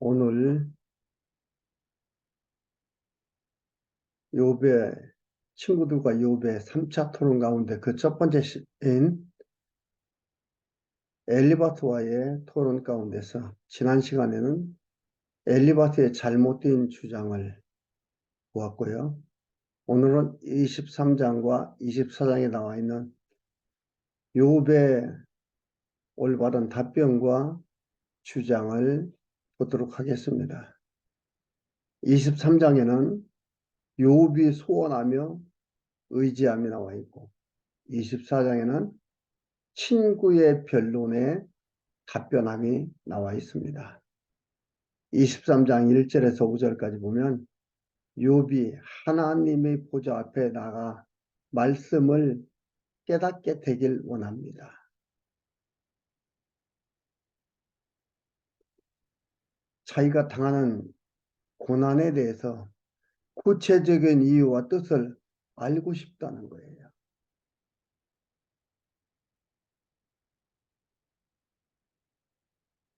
오늘 요배 친구들과 요배 3차 토론 가운데 그 첫 번째 시인 엘리바트와의 토론 가운데서 지난 시간에는 엘리바트의 잘못된 주장을 보았고요. 오늘은 23장과 24장에 나와 있는 요배 올바른 답변과 주장을 보도록 하겠습니다. 23장에는 요비 소원하며 의지함이 나와 있고 24장에는 친구의 변론에 답변함이 나와 있습니다. 23장 1절에서 5절까지 보면 욥이 하나님의 보좌 앞에 나가 말씀을 깨닫게 되길 원합니다. 자기가 당하는 고난에 대해서 구체적인 이유와 뜻을 알고 싶다는 거예요.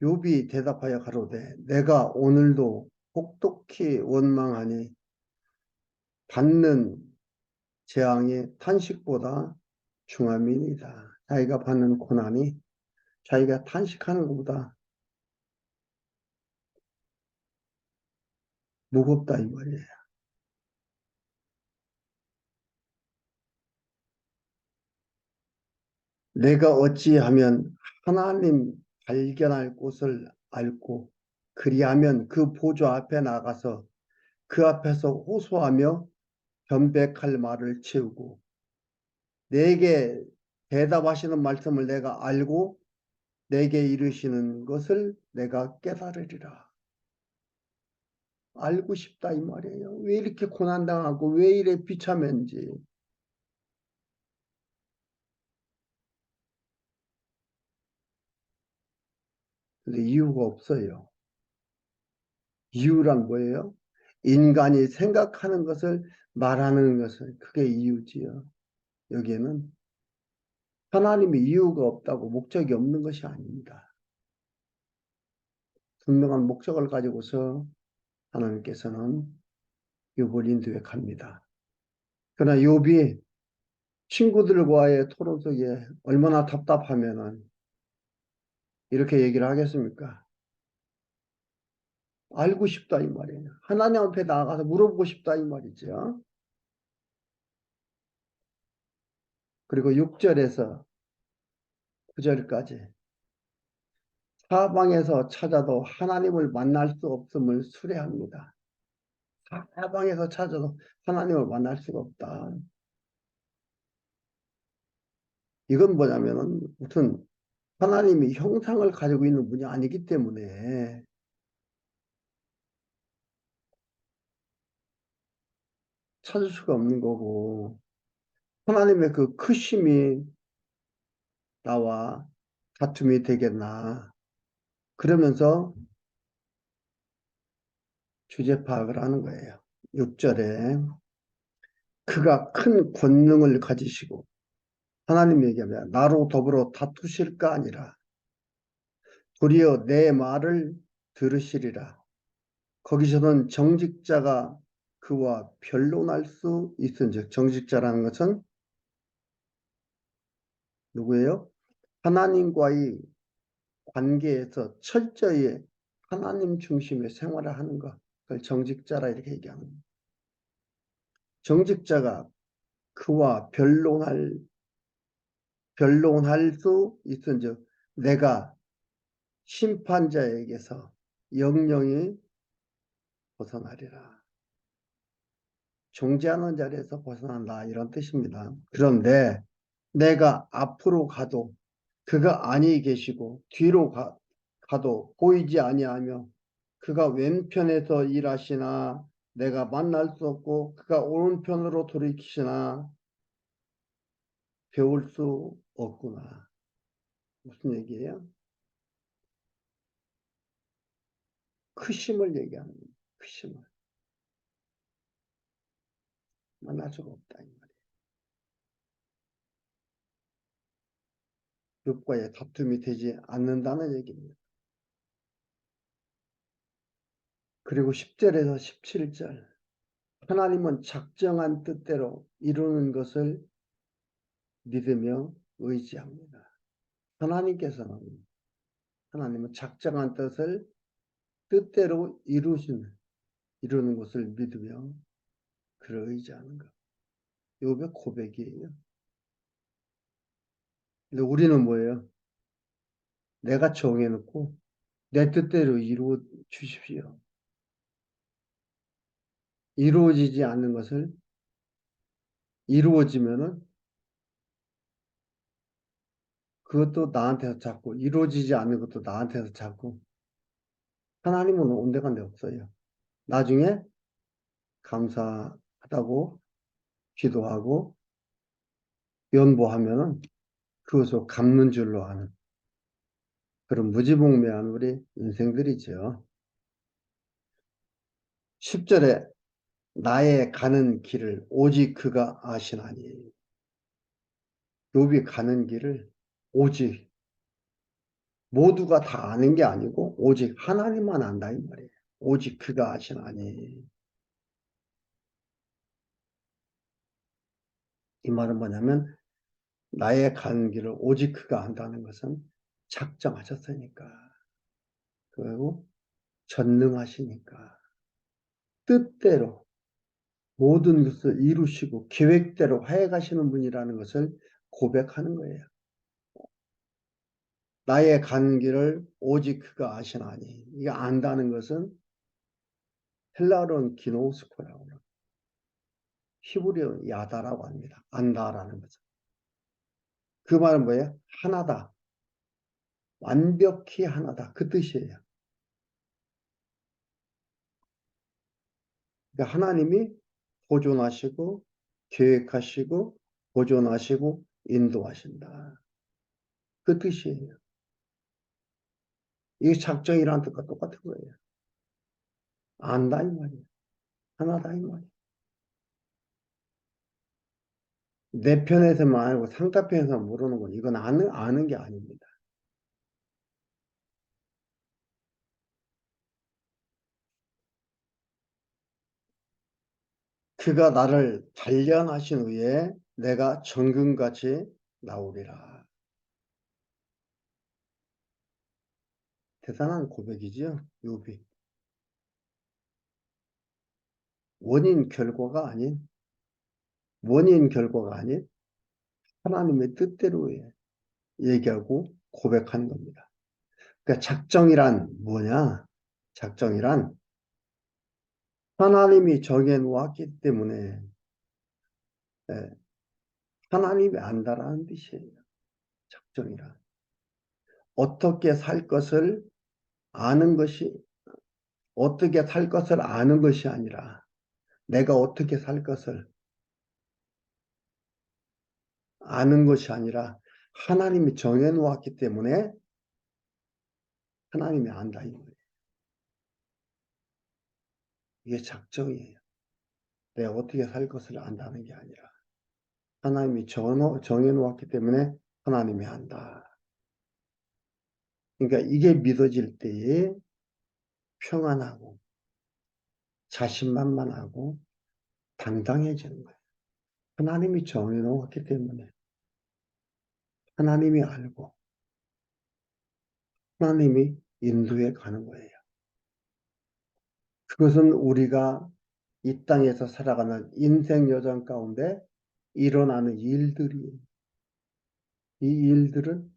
욥이 대답하여 가로되 내가 오늘도 혹독히 원망하니 받는 재앙이 탄식보다 중함이니다. 자기가 받는 고난이 자기가 탄식하는 것보다 무겁다 이 말이에요. 내가 어찌하면 하나님 발견할 곳을 알고 그리하면 그 보좌 앞에 나가서 그 앞에서 호소하며 변백할 말을 채우고 내게 대답하시는 말씀을 내가 알고 내게 이르시는 것을 내가 깨달으리라. 알고 싶다 이 말이에요. 왜 이렇게 고난당하고 왜 이래 비참한지. 근데 이유가 없어요. 이유란 뭐예요? 인간이 생각하는 것을 말하는 것을 그게 이유지요. 여기에는 하나님의 이유가 없다고 목적이 없는 것이 아닙니다. 분명한 목적을 가지고서 하나님께서는 욥을 인도해갑니다. 그러나 욥이 친구들과의 토론 속에 얼마나 답답하면은 이렇게 얘기를 하겠습니까? 알고 싶다 이 말이에요. 하나님 앞에 나가서 물어보고 싶다 이 말이죠. 그리고 6절에서 9절까지 사방에서 찾아도 하나님을 만날 수 없음을 수레합니다. 사방에서 찾아도 하나님을 만날 수가 없다. 이건 뭐냐면은 무슨 하나님이 형상을 가지고 있는 분이 아니기 때문에 찾을 수가 없는 거고 하나님의 그 크심이 나와 다툼이 되겠나 그러면서 주제 파악을 하는 거예요. 6절에 그가 큰 권능을 가지시고 하나님 얘기하면 나로 더불어 다투실까 아니라 도리어 내 말을 들으시리라. 거기서는 정직자가 그와 변론할 수 있은즉 정직자라는 것은 누구예요? 하나님과의 관계에서 철저히 하나님 중심의 생활을 하는 것. 그걸 정직자라 이렇게 거예요. 정직자가 그와 변론할 변론할 수 있은 즉 내가 심판자에게서 영영이 벗어나리라. 존재하는 자리에서 벗어난다 이런 뜻입니다. 그런데 내가 앞으로 가도 그가 아니 계시고 뒤로 가, 가도 보이지 아니하며 그가 왼편에서 일하시나 내가 만날 수 없고 그가 오른편으로 돌이키시나 배울 수 없구나. 무슨 얘기예요? 크심을 얘기하는 거예요. 크심을. 만날 수가 없다. 욥과의 다툼이 되지 않는다는 얘기입니다. 그리고 10절에서 17절 하나님은 작정한 뜻대로 이루는 것을 믿으며 의지합니다. 하나님께서는 하나님은 작정한 뜻을 뜻대로 이루시는 이루는 것을 믿으며 그를 의지하는 것. 요게 고백이에요. 근데 우리는 뭐예요? 내가 정해놓고 내 뜻대로 이루어 주십시오. 이루어지지 않는 것을 이루어지면은 그것도 나한테서 잡고 이루어지지 않는 것도 나한테서 잡고 하나님은 온데간데 없어요. 나중에 감사하다고 기도하고 연보하면은 그것을 갚는 줄로 아는 그런 무지몽매한 우리 인생들이죠. 10절에 나의 가는 길을 오직 그가 아시나니 욥이 가는 길을 오직 모두가 다 아는 게 아니고 오직 하나님만 안다 이 말이에요. 오직 그가 아시나니 이 말은 뭐냐면 나의 가는 길을 오직 그가 안다는 것은 작정하셨으니까 그리고 전능하시니까 뜻대로 모든 것을 이루시고 계획대로 해 가시는 분이라는 것을 고백하는 거예요. 나의 가는 길을 오직 그가 아시나니 이게 안다는 것은 헬라어는 기노스코라고. 히브리어는 야다라고 합니다. 안다라는 거죠. 그 말은 뭐예요? 하나다. 완벽히 하나다. 그 뜻이에요. 그러니까 하나님이 보존하시고 계획하시고 보존하시고 인도하신다. 그 뜻이에요. 이 작정이라는 뜻과 똑같은 거예요. 안다 이 말이에요. 하나다 이 말이에요. 내 편에서만 알고 상대편에서 모르는 건 이건 아는, 아는 게 아닙니다. 그가 나를 단련하신 후에 내가 정금같이 나오리라. 대단한 고백이죠. 요비. 원인 결과가 아닌 원인 결과가 아닌 하나님의 뜻대로 얘기하고 고백한 겁니다. 그러니까 작정이란 뭐냐? 작정이란 하나님이 정해 놓았기 때문에 예, 하나님이 안다라는 뜻이에요. 작정이란 어떻게 살 것을 아는 것이 어떻게 살 것을 아는 것이 아니라 내가 어떻게 살 것을 아는 것이 아니라 하나님이 정해 놓았기 때문에 하나님이 안다 이 거예요. 이게 작정이에요. 내가 어떻게 살 것을 안다는 게 아니라 하나님이 정해 놓았기 때문에 하나님이 안다. 그러니까 이게 믿어질 때에 평안하고 자신만만하고 당당해지는 거예요. 하나님이 정해놓았기 때문에 하나님이 알고 하나님이 인도해 가는 거예요. 그것은 우리가 이 땅에서 살아가는 인생 여정 가운데 일어나는 일들이 이 일들은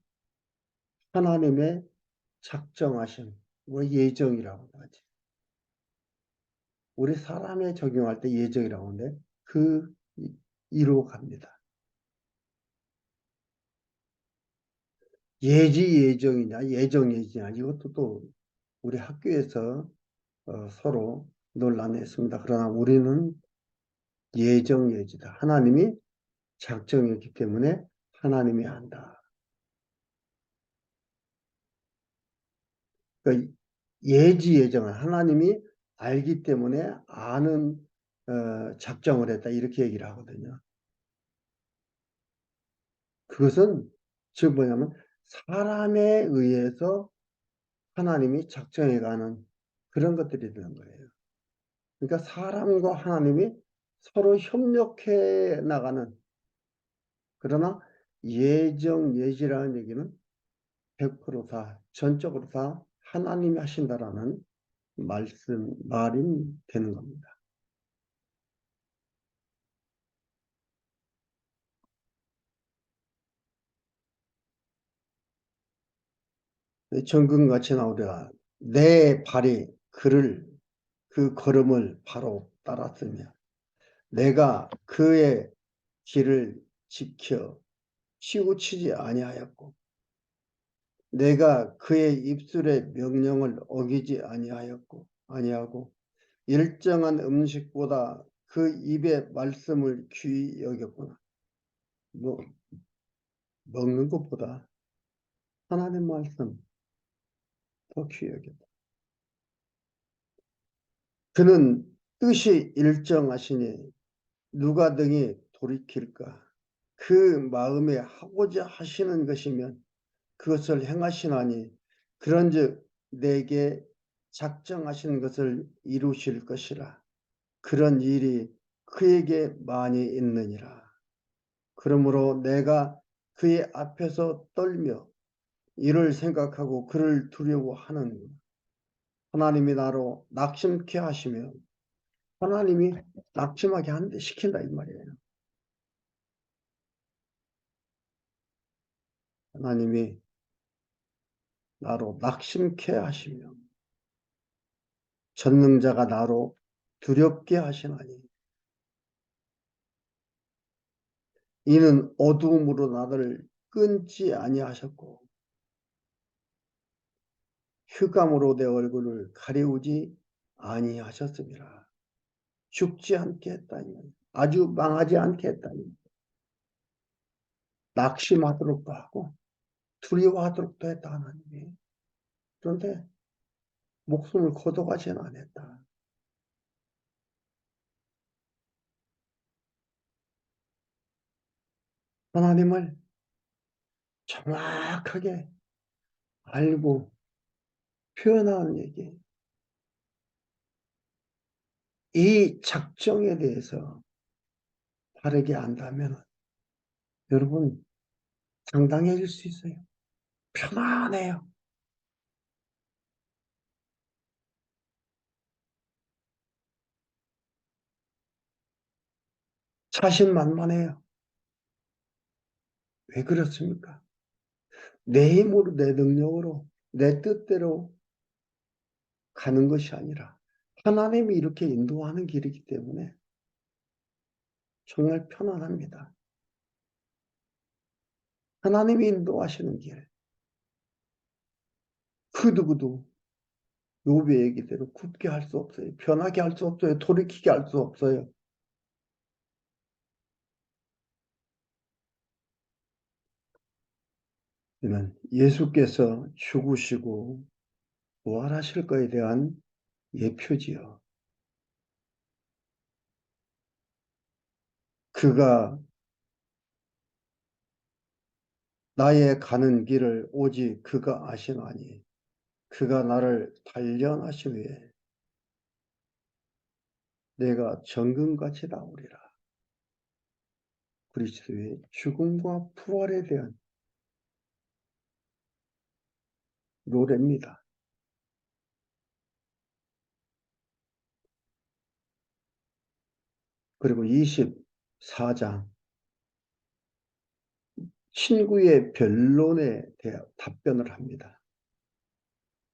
하나님의 작정하신 뭐 예정이라고 하지. 우리 사람에 적용할 때 예정이라고 하는데 그 이로 갑니다. 예지 예정이냐 예정 예지냐 이것도 또 우리 학교에서 어, 서로 논란했습니다. 그러나 우리는 예정 예지다. 하나님이 작정했기 때문에 하나님이 한다. 그러니까 예지 예정은 하나님이 알기 때문에 아는 어, 작정을 했다 이렇게 얘기를 하거든요. 그것은 즉 뭐냐면 사람에 의해서 하나님이 작정해가는 그런 것들이 되는 거예요. 그러니까 사람과 하나님이 서로 협력해 나가는 그러나 예정 예지라는 얘기는 100%다 전적으로 다 하나님이 하신다라는 말씀 말이 되는 겁니다. 정금같이 나오리라 내 발이 그를 그 걸음을 바로 따랐으며 내가 그의 길을 지켜 치우치지 아니하였고 내가 그의 입술의 명령을 어기지 아니하였고 아니하고 일정한 음식보다 그 입의 말씀을 귀히 여겼구나. 뭐 먹는 것보다 하나님 말씀 더 여겼다. 그는 뜻이 일정하시니 누가 등이 돌이킬까? 그 마음에 하고자 하시는 것이면 그것을 행하시나니 그런즉 내게 작정하신 것을 이루실 것이라. 그런 일이 그에게 많이 있느니라. 그러므로 내가 그의 앞에서 떨며 이를 생각하고 그를 두려워하는 하나님이 나로 낙심케 하시며 하나님이 낙심하게 하는데 시킨다 이 말이에요. 하나님이 나로 낙심케 하시며 전능자가 나로 두렵게 하시나니 이는 어두움으로 나를 끊지 아니하셨고 휴감으로 내 얼굴을 가리우지 아니하셨습니다. 죽지 않게 했다니 아주 망하지 않게 했다니 낙심하도록도 하고 두려워하도록도 했다 하나님이 그런데 목숨을 거둬가지는 않았다. 하나님을 정확하게 알고 표현하는 얘기. 이 작정에 대해서 바르게 안다면 여러분 당당해질 수 있어요. 편안해요. 자신만만해요. 왜 그렇습니까? 내 힘으로, 내 능력으로, 내 뜻대로 가는 것이 아니라 하나님이 이렇게 인도하는 길이기 때문에 정말 편안합니다. 하나님이 인도하시는 길. 그 누구도 요배 얘기대로 굳게 할 수 없어요. 편하게 할 수 없어요. 돌이키게 할 수 없어요. 예수께서 죽으시고 부활하실 것에 대한 예표지요. 그가 나의 가는 길을 오직 그가 아시나니 그가 나를 단련하신 후에 내가 정금같이 나오리라. 그리스도의 죽음과 부활에 대한 노래입니다. 그리고 24장 친구의 변론에 대해 답변을 합니다.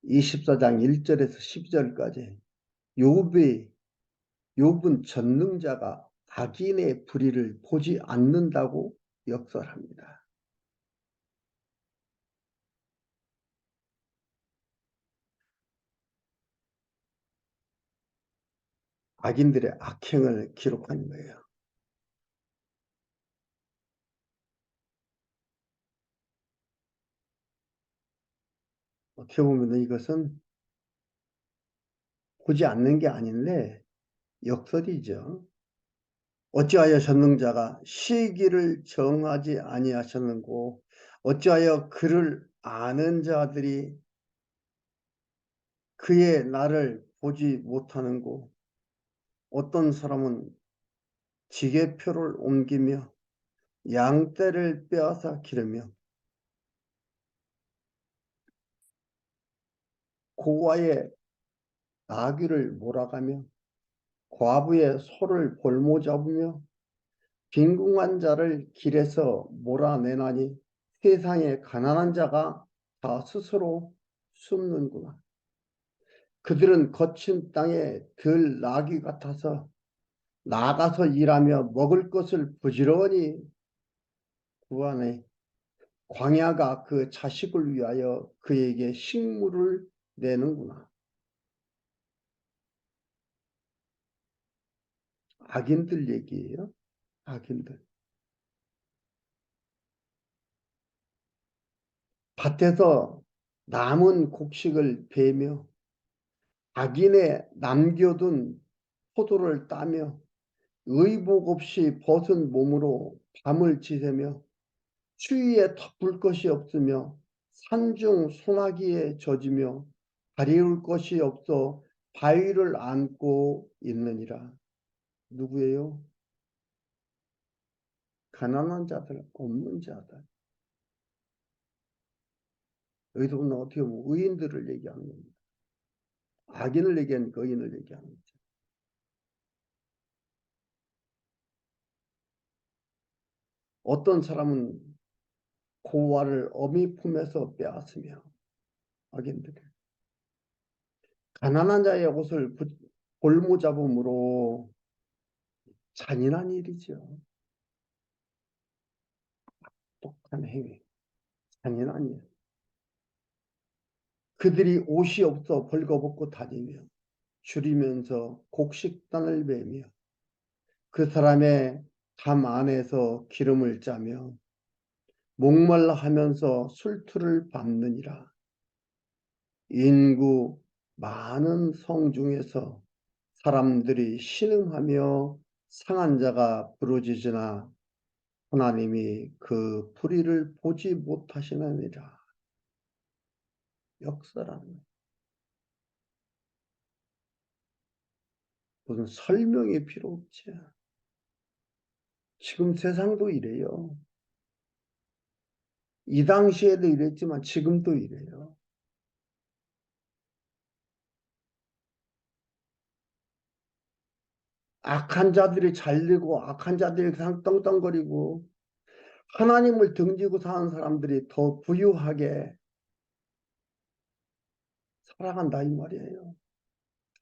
24장 1절에서 12절까지 욥이 욥은 전능자가 악인의 불의를 보지 않는다고 역설합니다. 악인들의 악행을 기록한 거예요. 어떻게 보면 이것은 보지 않는 게 아닌데 역설이죠. 어찌하여 전능자가 시기를 정하지 아니하셨는고 어찌하여 그를 아는 자들이 그의 나를 보지 못하는고 어떤 사람은 지게표를 옮기며 양떼를 빼앗아 기르며 고아의 나귀를 몰아가며 과부의 소를 볼모 잡으며 빈궁한 자를 길에서 몰아내나니 세상에 가난한 자가 다 스스로 숨는구나. 그들은 거친 땅에 들 나귀 같아서 나가서 일하며 먹을 것을 부지런히 구하네. 광야가 그 자식을 위하여 그에게 식물을 내는구나. 악인들 얘기예요. 악인들. 밭에서 남은 곡식을 베며 악인의 남겨둔 포도를 따며 의복 없이 벗은 몸으로 밤을 지새며 추위에 덮을 것이 없으며 산중 소나기에 젖으며 가리울 것이 없어 바위를 안고 있느니라. 누구예요? 가난한 자들, 없는 자들. 보면 어떻게 보면 의인들을 얘기하는 겁니다. 악인을 얘기하니까 의인을 얘기하는 거죠. 어떤 사람은 고아를 어미 품에서 빼앗으며 악인들이 가난한 자의 옷을 골모 잡음으로 잔인한 일이죠. 독한 행위, 잔인한 일. 그들이 옷이 없어 벌거벗고 다니며 줄이면서 곡식단을 베며 그 사람의 담 안에서 기름을 짜며 목말라 하면서 술투를 밟느니라. 인구 많은 성 중에서 사람들이 신음하며 상한 자가 부르짖으나 하나님이 그 불의를 보지 못하시느니라. 역사라는 무슨 설명이 필요 없지. 지금 세상도 이래요. 이 당시에도 이랬지만 지금도 이래요. 악한 자들이 잘되고 악한 자들이 그냥 떵떵거리고 하나님을 등지고 사는 사람들이 더 부유하게 살아간다 이 말이에요.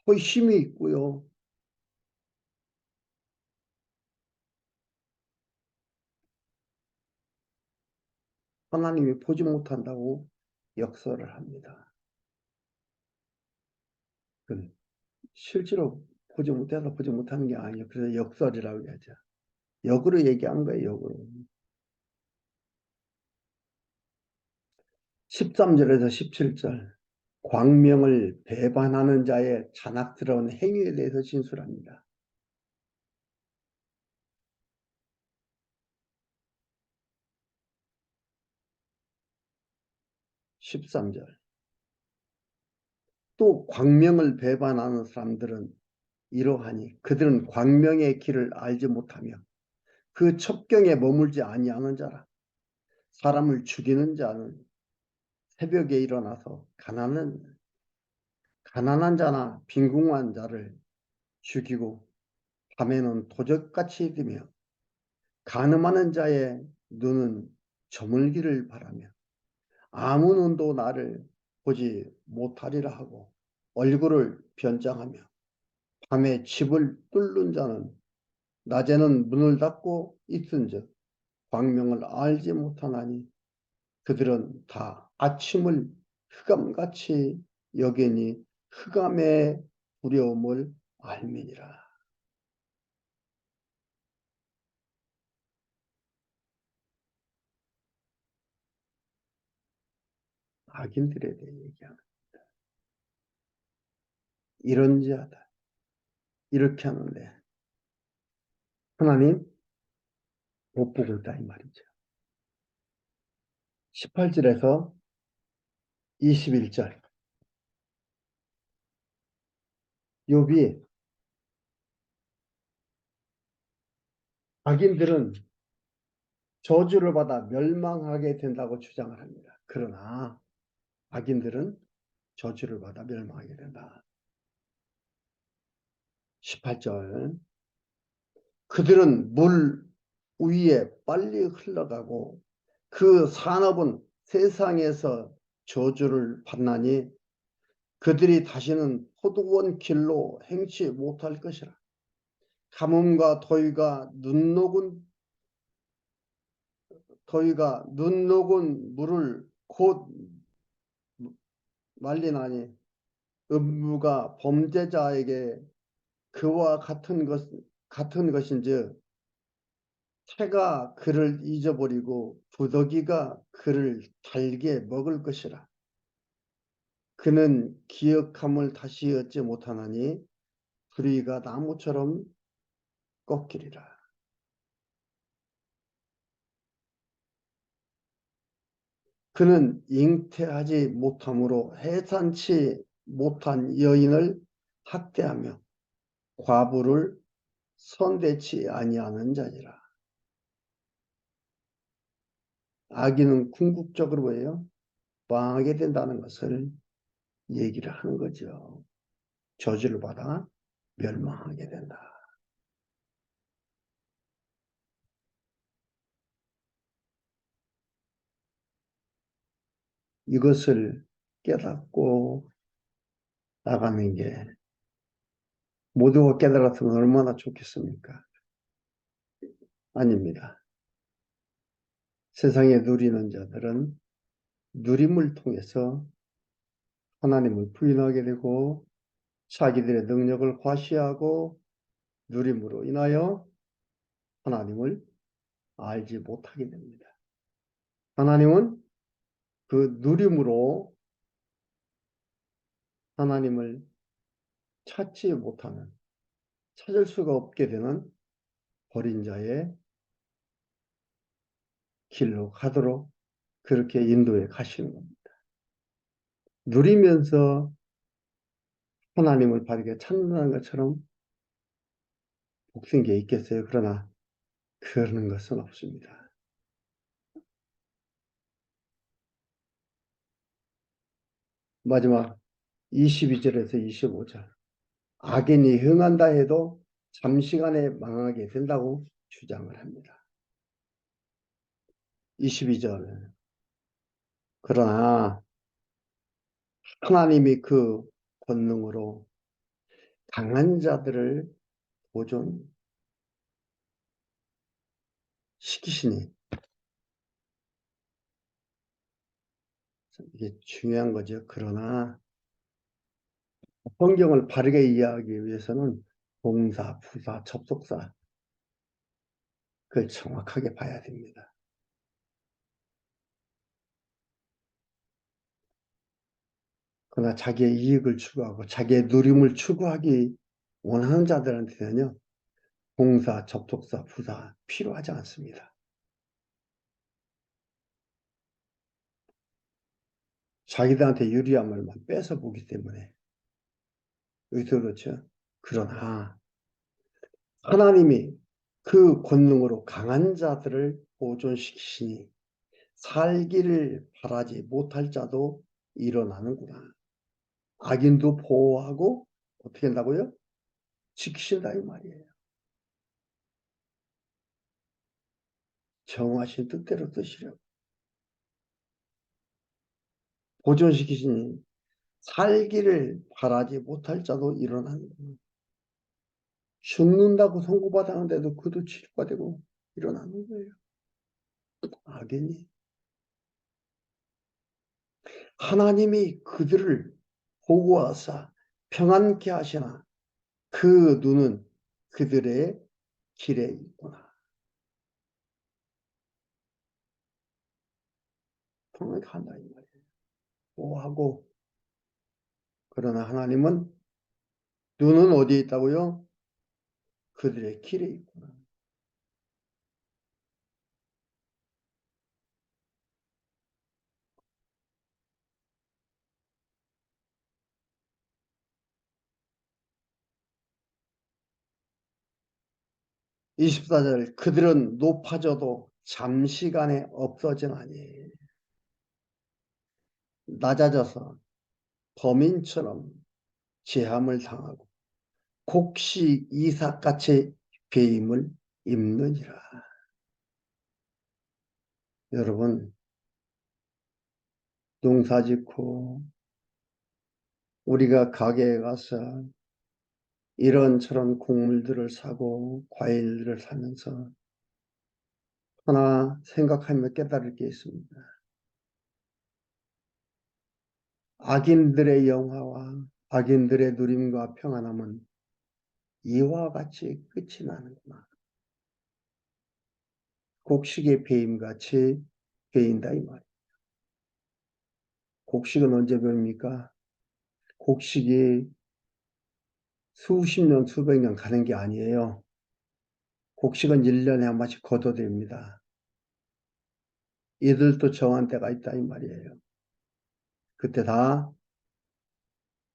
더 힘이 있고요. 하나님이 보지 못한다고 역설을 합니다. 실제로 보지 못해서 보지 못하는 게 아니에요. 그래서 역설이라고 하죠. 역으로 얘기한 거예요. 역으로. 13절에서 17절 광명을 배반하는 자의 잔악스러운 행위에 대해서 진술합니다. 13절. 또 광명을 배반하는 사람들은 이러하니 그들은 광명의 길을 알지 못하며 그 첩경에 머물지 아니하는 자라. 사람을 죽이는 자는 새벽에 일어나서 가난한 가난한 자나 빈궁한 자를 죽이고 밤에는 도적같이 되며 가늠하는 자의 눈은 저물기를 바라며 아무 눈도 나를 보지 못하리라 하고 얼굴을 변장하며 밤에 집을 뚫는 자는 낮에는 문을 닫고 있은즉 광명을 알지 못하나니 그들은 다 아침을 흑암같이 여기니 흑암의 두려움을 알미니라. 악인들에 대해 얘기하는 겁니다. 이런 자다. 이렇게 하는데 하나님 못 보고 있다 이 말이죠. 18절에서 21절 욥이 악인들은 저주를 받아 멸망하게 된다고 주장을 합니다. 그러나 악인들은 저주를 받아 멸망하게 된다. 18절 그들은 물 위에 빨리 흘러가고 그 산업은 세상에서 저주를 받나니 그들이 다시는 포도원 길로 행치 못할 것이라. 가뭄과 더위가 눈 녹은 더위가 눈 녹은 물을 곧 말리나니 음부가 범죄자에게 그와 같은 것 같은 것인즉 새가 그를 잊어버리고 부더기가 그를 달게 먹을 것이라. 그는 기억함을 다시 얻지 못하나니 불의가 나무처럼 꺾이리라. 그는 잉태하지 못함으로 해산치 못한 여인을 학대하며 과부를 선대치 아니하는 자니라. 아기는 궁극적으로 뭐예요? 망하게 된다는 것을 얘기를 하는 거죠. 저주를 받아 멸망하게 된다. 이것을 깨닫고 나가는 게 모두가 깨달았으면 얼마나 좋겠습니까? 아닙니다. 세상에 누리는 자들은 누림을 통해서 하나님을 부인하게 되고 자기들의 능력을 과시하고 누림으로 인하여 하나님을 알지 못하게 됩니다. 하나님은 그 누림으로 하나님을 찾지 못하는 찾을 수가 없게 되는 버린 자의 길로 가도록 그렇게 인도해 가시는 겁니다. 누리면서 하나님을 바르게 찾는다는 것처럼 복생 게 있겠어요. 그러나 그러는 것은 없습니다. 마지막 22절에서 25절 악인이 흥한다 해도 잠시간에 망하게 된다고 주장을 합니다. 22절 그러나 하나님이 그 권능으로 강한 자들을 보존 시키시니 이게 중요한 거죠. 그러나 성경을 바르게 이해하기 위해서는 동사, 부사, 접속사 그걸 정확하게 봐야 됩니다. 그러나 자기의 이익을 추구하고 자기의 누림을 추구하기 원하는 자들한테는요. 동사, 접속사, 부사 필요하지 않습니다. 자기들한테 유리함을만 뺏어 보기 때문에 그렇죠. 그러나 하나님이 그 권능으로 강한 자들을 보존시키시니 살기를 바라지 못할 자도 일어나는구나. 악인도 보호하고 어떻게 한다고요? 지키신다 이 말이에요. 정하신 뜻대로 드시려고. 보존시키시니 살기를 바라지 못할 자도 일어나는구나. 죽는다고 선고받았는데도 그도 치료가 되고 일어나는 거예요. 악인이. 하나님이 그들을 보고하사 평안케 하시나 그 눈은 그들의 길에 있구나. 평안케 한다 이 말이에요. 보호하고 그러나 하나님은 눈은 어디에 있다고요? 그들의 길에 있구나. 24절 그들은 높아져도 잠시간에 없어지나니 낮아져서 범인처럼 제함을 당하고 곡시 이삭같이 배임을 입느니라. 여러분 농사 짓고 우리가 가게에 가서 이런저런 곡물들을 사고 과일들을 사면서 하나 생각하며 깨달을 게 있습니다. 악인들의 영화와 악인들의 누림과 평안함은 이와 같이 끝이 나는구나. 곡식의 배임같이 배인다 이 말이에요. 곡식은 언제 배입니까? 곡식이 수십 년, 수백 년 가는 게 아니에요. 곡식은 1년에 한 번씩 걷어냅니다. 이들도 정한 때가 있다 이 말이에요. 그때 다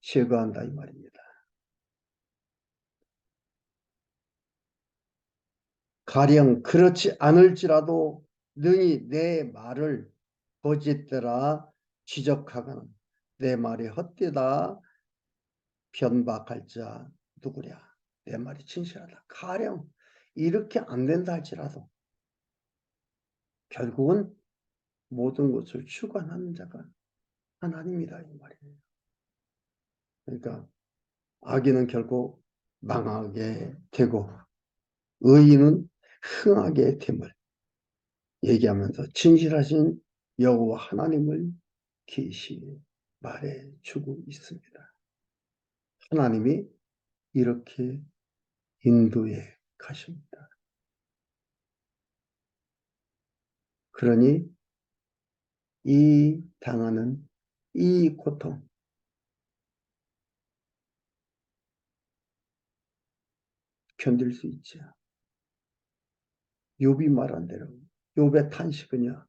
제거한다 이 말입니다. 가령 그렇지 않을지라도 능히 내 말을 거짓되라 지적하거나 내 말이 헛되다 변박할 자 누구랴? 내 말이 진실하다. 가령 이렇게 안 된다 할지라도 결국은 모든 것을 주관하는 자가 하나님이다 이 말이에요. 그러니까 악인은 결국 망하게 되고 의인은 흥하게 됨을 얘기하면서 진실하신 여호와 하나님을 계시 말해 주고 있습니다. 하나님이 이렇게 인도해 가십니다. 그러니 이 당하는 이 고통 견딜 수 있죠. 욥이 말한 대로 욥의 탄식은요.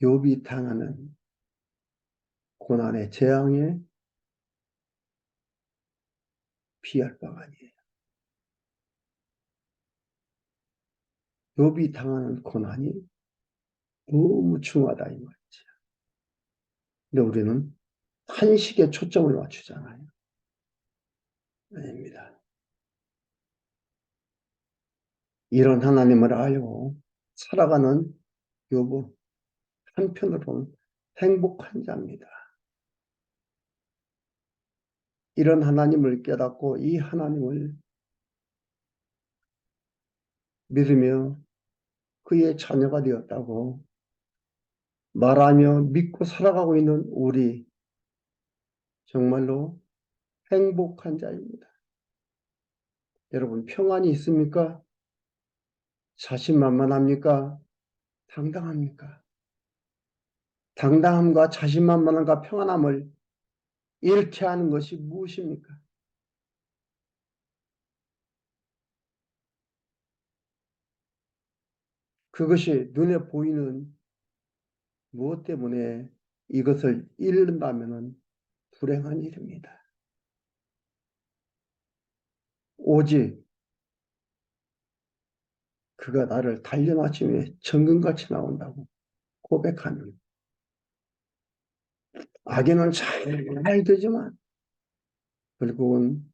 욥이 당하는 고난의 재앙에 피할 바가 아니에요. 욥이 당하는 고난이 너무 중하다 이 말이죠. 근데 우리는 한식에 초점을 맞추잖아요. 아닙니다. 이런 하나님을 알고 살아가는 욥은 한편으로는 행복한 자입니다. 이런 하나님을 깨닫고 이 하나님을 믿으며 그의 자녀가 되었다고 말하며 믿고 살아가고 있는 우리 정말로 행복한 자입니다. 여러분 평안이 있습니까? 자신만만합니까? 당당합니까? 당당함과 자신만만함과 평안함을 잃게 하는 것이 무엇입니까? 그것이 눈에 보이는 무엇 때문에 이것을 잃는다면 불행한 일입니다. 오직 그가 나를 달려마침에 정금같이 나온다고 고백하는 악에는 잘 되지만 결국은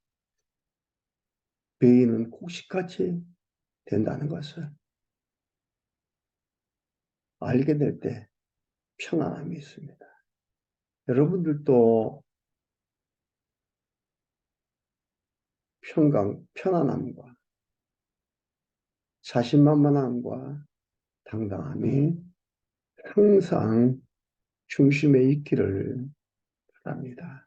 배인은 곡식같이 된다는 것을 알게 될 때 평안함이 있습니다. 여러분들도 평강, 편안함과 자신만만함과 당당함이 항상 중심에 있기를 바랍니다.